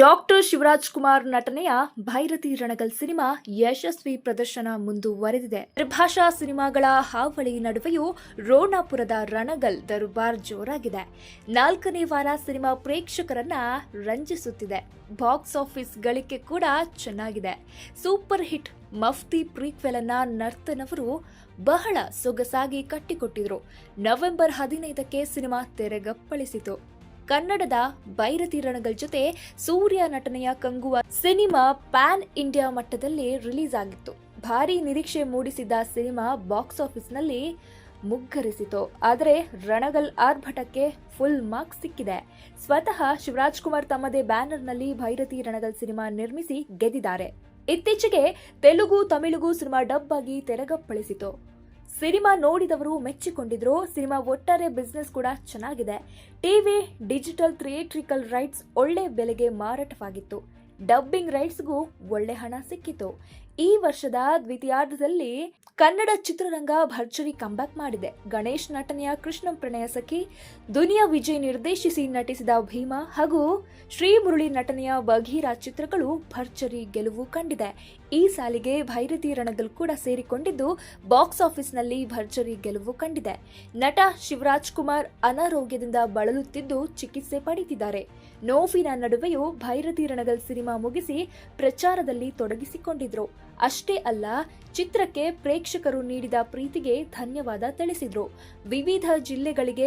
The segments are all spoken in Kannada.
ಡಾಕ್ಟರ್ ಶಿವರಾಜ್ ಕುಮಾರ್ ನಟನೆಯ ಭೈರತಿ ರಣಗಲ್ ಸಿನಿಮಾ ಯಶಸ್ವಿ ಪ್ರದರ್ಶನ ಮುಂದುವರೆದಿದೆ. ತ್ರಿಭಾಷಾ ಸಿನಿಮಾಗಳ ಹಾವಳಿ ನಡುವೆಯೂ ರೋಣಾಪುರದ ರಣಗಲ್ ದರ್ಬಾರ್ ಜೋರಾಗಿದೆ. ನಾಲ್ಕನೇ ವಾರ ಸಿನಿಮಾ ಪ್ರೇಕ್ಷಕರನ್ನ ರಂಜಿಸುತ್ತಿದೆ. ಬಾಕ್ಸ್ ಆಫೀಸ್ ಗಳಿಕೆ ಕೂಡ ಚೆನ್ನಾಗಿದೆ. ಸೂಪರ್ ಹಿಟ್ ಮಫ್ತಿ ಪ್ರೀಕ್ವೆಲ್ ಅನ್ನ ನರ್ತನವರು ಬಹಳ ಸೊಗಸಾಗಿ ಕಟ್ಟಿಕೊಟ್ಟಿದ್ರು. ನವೆಂಬರ್ ಹದಿನೈದಕ್ಕೆ ಸಿನಿಮಾ ತೆರೆಗಪ್ಪಳಿಸಿತು. ಕನ್ನಡದ ಭೈರತಿ ಜೊತೆ ಸೂರ್ಯ ನಟನೆಯ ಕಂಗುವ ಸಿನಿಮಾ ಪ್ಯಾನ್ ಇಂಡಿಯಾ ಮಟ್ಟದಲ್ಲಿ ರಿಲೀಸ್ ಆಗಿತ್ತು. ಭಾರಿ ನಿರೀಕ್ಷೆ ಮೂಡಿಸಿದ್ದ ಸಿನಿಮಾ ಬಾಕ್ಸ್ ಆಫೀಸ್ನಲ್ಲಿ ಮುಗ್ಗರಿಸಿತು. ಆದರೆ ರಣಗಲ್ ಆರ್ಭಟಕ್ಕೆ ಫುಲ್ ಮಾರ್ಕ್ಸ್ ಸಿಕ್ಕಿದೆ. ಸ್ವತಃ ಶಿವರಾಜ್ ಕುಮಾರ್ ತಮ್ಮದೇ ಬ್ಯಾನರ್ನಲ್ಲಿ ಭೈರತಿ ರಣಗಲ್ ಸಿನಿಮಾ ನಿರ್ಮಿಸಿ ಗೆದ್ದಿದ್ದಾರೆ. ಇತ್ತೀಚೆಗೆ ತೆಲುಗು ತಮಿಳುಗು ಸಿನಿಮಾ ಡಬ್ ಆಗಿ ತೆರೆಗಪ್ಪಳಿಸಿತು. ಸಿನಿಮಾ ನೋಡಿದವರು ಮೆಚ್ಚಿಕೊಂಡಿದ್ರು, ಸಿನಿಮಾ ಒಟ್ಟಾರೆ ಬಿಸ್ನೆಸ್ ಕೂಡ ಚೆನ್ನಾಗಿದೆ. ಟಿವಿ ಡಿಜಿಟಲ್ ಥಿಯೇಟ್ರಿಕಲ್ ರೈಟ್ಸ್ ಒಳ್ಳೆ ಬೆಲೆಗೆ ಮಾರಾಟವಾಗಿತ್ತು. ಡಬ್ಬಿಂಗ್ ರೈಟ್ಸ್ಗೂ ಒಳ್ಳೆ ಹಣ ಸಿಕ್ಕಿತು ಈ ವರ್ಷದ ದ್ವಿತೀಯಾರ್ಧದಲ್ಲಿ ಕನ್ನಡ ಚಿತ್ರರಂಗ ಭರ್ಜರಿ ಕಂಬ್ಯಾಕ್ ಮಾಡಿದೆ. ಗಣೇಶ್ ನಟನೆಯ ಕೃಷ್ಣ ಪ್ರಣಯ ಸಖಿ, ದುನಿಯಾ ವಿಜಯ್ ನಿರ್ದೇಶಿಸಿ ನಟಿಸಿದ ಭೀಮಾ ಹಾಗೂ ಶ್ರೀ ಮುರುಳಿ ನಟನೆಯ ಬಘೀರ ಚಿತ್ರಗಳು ಭರ್ಜರಿ ಗೆಲುವು ಕಂಡಿದೆ. ಈ ಸಾಲಿಗೆ ಭೈರತಿ ರಣಗಲ್ ಕೂಡ ಸೇರಿಕೊಂಡಿದ್ದು, ಬಾಕ್ಸ್ ಆಫೀಸ್ನಲ್ಲಿ ಭರ್ಜರಿ ಗೆಲುವು ಕಂಡಿದೆ. ನಟ ಶಿವರಾಜ್ ಕುಮಾರ್ ಅನಾರೋಗ್ಯದಿಂದ ಬಳಲುತ್ತಿದ್ದು ಚಿಕಿತ್ಸೆ ಪಡೆದಿದ್ದಾರೆ ನೋವಿನ ನಡುವೆಯೂ ಭೈರತಿ ರಣಗಲ್ ಸಿನಿಮಾ ಮುಗಿಸಿ ಪ್ರಚಾರದಲ್ಲಿ ತೊಡಗಿಸಿಕೊಂಡಿದ್ರು. ಅಷ್ಟೇ ಅಲ್ಲ, ಚಿತ್ರಕ್ಕೆ ಪ್ರೇಕ್ಷಕರು ನೀಡಿದ ಪ್ರೀತಿಗೆ ಧನ್ಯವಾದ ತಿಳಿಸಿದ್ರು. ವಿವಿಧ ಜಿಲ್ಲೆಗಳಿಗೆ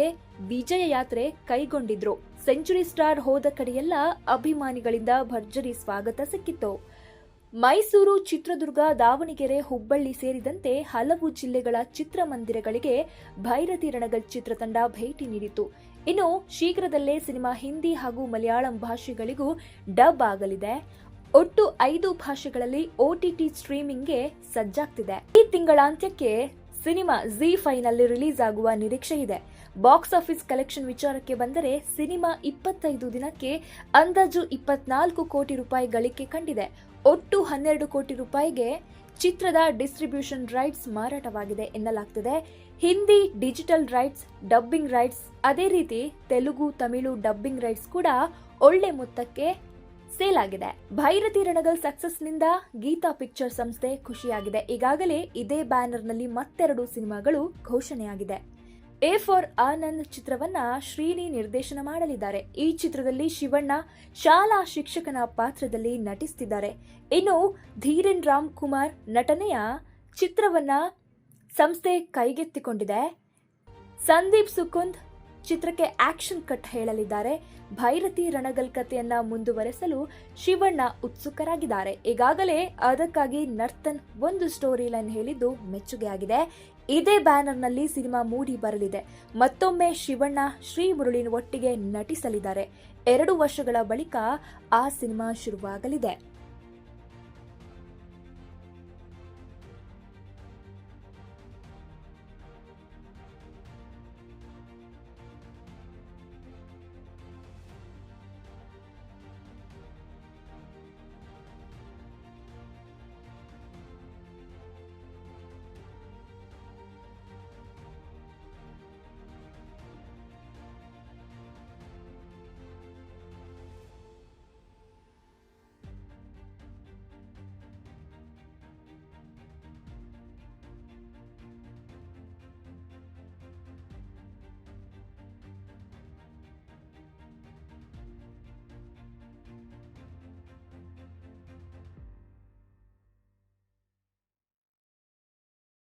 ವಿಜಯ ಯಾತ್ರೆ ಕೈಗೊಂಡಿದ್ರು. ಸೆಂಚುರಿ ಸ್ಟಾರ್ ಹೋದ ಕಡೆಯೆಲ್ಲ ಅಭಿಮಾನಿಗಳಿಂದ ಭರ್ಜರಿ ಸ್ವಾಗತ ಸಿಕ್ಕಿತ್ತು. ಮೈಸೂರು ಚಿತ್ರದುರ್ಗ, ದಾವಣಗೆರೆ, ಹುಬ್ಬಳ್ಳಿ ಸೇರಿದಂತೆ ಹಲವು ಜಿಲ್ಲೆಗಳ ಚಿತ್ರಮಂದಿರಗಳಿಗೆ ಭೈರತಿ ರಣಗಲ್ ಚಿತ್ರತಂಡ ಭೇಟಿ ನೀಡಿತು ಇನ್ನು ಶೀಘ್ರದಲ್ಲೇ ಸಿನಿಮಾ ಹಿಂದಿ ಹಾಗೂ ಮಲಯಾಳಂ ಭಾಷೆಗಳಿಗೂ ಡಬ್ ಆಗಲಿದೆ. ಒಟ್ಟು ಐದು ಭಾಷೆಗಳಲ್ಲಿ ಓಟಿಟಿ ಸ್ಟ್ರೀಮಿಂಗ್ಗೆ ಸಜ್ಜಾಗ್ತಿದೆ. ಈ ತಿಂಗಳಾಂತ್ಯಕ್ಕೆ ಸಿನಿಮಾ ಜಿ ಫೈನಲ್ಲಿ ರಿಲೀಸ್ ಆಗುವ ನಿರೀಕ್ಷೆ ಇದೆ. ಬಾಕ್ಸ್ ಆಫೀಸ್ ಕಲೆಕ್ಷನ್ ವಿಚಾರಕ್ಕೆ ಬಂದರೆ ಸಿನಿಮಾ ಇಪ್ಪತ್ತೈದು ದಿನಕ್ಕೆ ಅಂದಾಜು ಇಪ್ಪತ್ನಾಲ್ಕು ಕೋಟಿ ರೂಪಾಯಿ ಗಳಿಕೆ ಕಂಡಿದೆ. ಒಟ್ಟು ಹನ್ನೆರಡು ಕೋಟಿ ರೂಪಾಯಿಗೆ ಚಿತ್ರದ ಡಿಸ್ಟ್ರಿಬ್ಯೂಷನ್ ರೈಟ್ಸ್ ಮಾರಾಟವಾಗಿದೆ ಎನ್ನಲಾಗ್ತಿದೆ. Hindi digital rights, dubbing rights, ಅದೇ ರೀತಿ ತೆಲುಗು, ತಮಿಳು ಡಬ್ಬಿಂಗ್ ರೈಟ್ಸ್ ಕೂಡ ಒಳ್ಳೆ ಮೊತ್ತಕ್ಕೆ ಸೇಲ್ ಆಗಿದೆ. ಭೈರತಿ ರಣಗಲ್ ಸಕ್ಸಸ್ನಿಂದ ಗೀತಾ ಪಿಕ್ಚರ್ ಸಂಸ್ಥೆ ಖುಷಿಯಾಗಿದೆ. ಈಗಾಗಲೇ ಇದೇ ಬ್ಯಾನರ್ನಲ್ಲಿ ಮತ್ತೆರಡು ಸಿನಿಮಾಗಳು ಘೋಷಣೆಯಾಗಿದೆ. ಎ ಫಾರ್ ಆನಂದ್ ಚಿತ್ರವನ್ನ ಶ್ರೀನಿ ನಿರ್ದೇಶನ ಮಾಡಲಿದ್ದಾರೆ. ಈ ಚಿತ್ರದಲ್ಲಿ ಶಿವಣ್ಣ ಶಾಲಾ ಶಿಕ್ಷಕನ ಪಾತ್ರದಲ್ಲಿ ನಟಿಸುತ್ತಿದ್ದಾರೆ ಇನ್ನು ಧೀರೆನ್ ರಾಮ್ ಕುಮಾರ್ ನಟನೆಯ ಚಿತ್ರವನ್ನ ಸಂಸ್ಥೆ ಕೈಗೆತ್ತಿಕೊಂಡಿದೆ. ಸಂದೀಪ್ ಸುಕುಂದ್ ಚಿತ್ರಕ್ಕೆ ಆಕ್ಷನ್ ಕಟ್ ಹೇಳಲಿದ್ದಾರೆ. ಭೈರತಿ ರಣಗಲ್ ಕಥೆಯನ್ನ ಮುಂದುವರೆಸಲು ಶಿವಣ್ಣ ಉತ್ಸುಕರಾಗಿದ್ದಾರೆ. ಈಗಾಗಲೇ ಅದಕ್ಕಾಗಿ ನರ್ತನ್ ಒಂದು ಸ್ಟೋರಿ ಲೈನ್ ಹೇಳಿದ್ದು ಮೆಚ್ಚುಗೆಯಾಗಿದೆ ಇದೇ ಬ್ಯಾನರ್ನಲ್ಲಿ ಸಿನಿಮಾ ಮೂಡಿ ಬರಲಿದೆ. ಮತ್ತೊಮ್ಮೆ ಶಿವಣ್ಣ ಶ್ರೀ ಮುರುಳಿನ ಒಟ್ಟಿಗೆ ನಟಿಸಲಿದ್ದಾರೆ. ಎರಡು ವರ್ಷಗಳ ಬಳಿಕ ಆ ಸಿನಿಮಾ ಶುರುವಾಗಲಿದೆ.